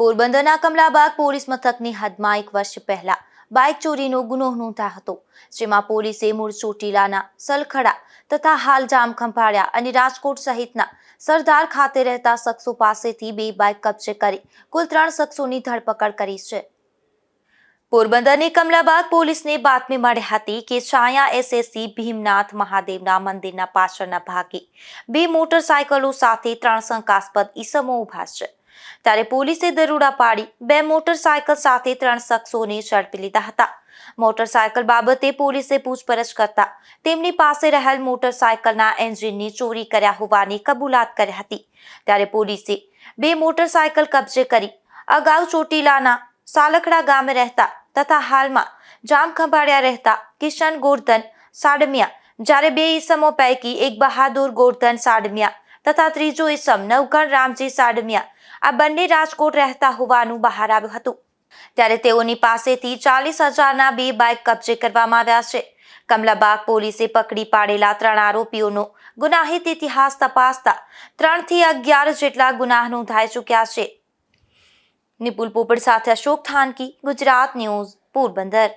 પોરબંદરના કમલાબાગ પોલીસ મથકની હદમાં એક વર્ષ પહેલા બાઇક ચોરીનો ગુનો નોંધા હતો, જેમાં પોલીસે મૂળ ચોટીલાના સલખડા તથા હાલ જામ ખંભાળ્યા અને રાજકોટ સહિતના સરદાર ખાતે રહેતા શખ્સો પાસેથી બે બાઇક કબજે કરી કુલ ત્રણ શખ્સોની ધરપકડ કરી છે. પોરબંદરની કમલાબાગ પોલીસને બાતમી મળી હતી કે છાયા એસએસસી ભીમનાથ મહાદેવના મંદિરના પાછળના ભાગે બે મોટરસાયકલો સાથે ત્રણ શંકાસ્પદ ઈસમો ઊભા છે. ત્યારે પોલીસે દરોડા પાડી બે મોટરસાયકલ સાથે ત્રણ શખ્સોને ઝડપી લીધા હતા. મોટરસાયકલ બાબતે પોલીસે પૂછપરછ કરતા તેમની પાસે રહેલ મોટરસાયકલના એન્જિનની ચોરી કર્યા હોવાની કબૂલાત કરી હતી. ત્યારે પોલીસે બે મોટરસાયકલ કબજે કરી અગાઉ ચોટીલાના સાલખડા ગામે રહેતા તથા હાલમાં જામખંભાળિયા રહેતા કિશન ગોરધન સાડમિયા જ્યારે બે ઈસમો પૈકી એક બહાદુર ગોરધન સાડમિયા તથા ત્રીજો ઇસમ નવગણ રામજી સાડમિયા. આ બંને રાજકોટ રહેતા હોવાનું બહાર આવ્યું હતું. ત્યારે તેઓની પાસેથી ચાલીસ હજારના બે બાઇક કબજે કરવામાં આવ્યા છે. કમલાબાગ પોલીસે પકડી પાડેલા ત્રણ આરોપીઓનો ગુનાહિત ઇતિહાસ તપાસતા ત્રણથી અગિયાર જેટલા ગુનાહ નોંધાઈ ચૂક્યા છે. નિપુલ પોપડ સાથે અશોક થાનકી, ગુજરાત ન્યૂઝ, પોરબંદર.